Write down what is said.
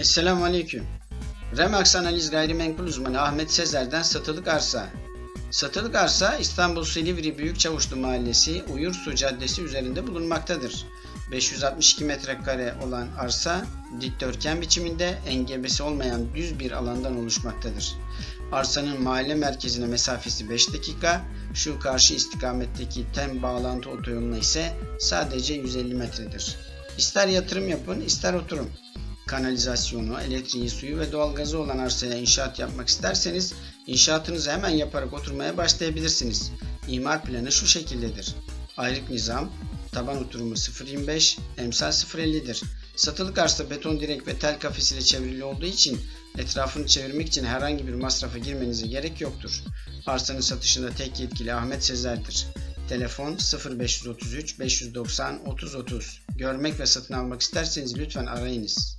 Esselamu Aleyküm. Remax Analiz Gayrimenkul Uzmanı Ahmet Sezer'den satılık arsa. Satılık arsa İstanbul Silivri Büyükçavuşlu Mahallesi Uyursu Caddesi üzerinde bulunmaktadır. 562 metrekare olan arsa dikdörtgen biçiminde engebesi olmayan düz bir alandan oluşmaktadır. Arsanın mahalle merkezine mesafesi 5 dakika, şu karşı istikametteki tem bağlantı otoyoluna ise sadece 150 metredir. İster yatırım yapın, ister oturun kanalizasyonu, elektriği, suyu ve doğalgazı olan arsaya inşaat yapmak isterseniz inşaatınızı hemen yaparak oturmaya başlayabilirsiniz. İmar planı şu şekildedir. Ayrık nizam, taban oturumu 0.25, emsal 0.50'dir. Satılık arsa beton direk ve tel kafesiyle çevrili olduğu için etrafını çevirmek için herhangi bir masrafa girmenize gerek yoktur. Arsanın satışında tek yetkili Ahmet Sezer'dir. Telefon 0533 590 30 30. Görmek ve satın almak isterseniz lütfen arayınız.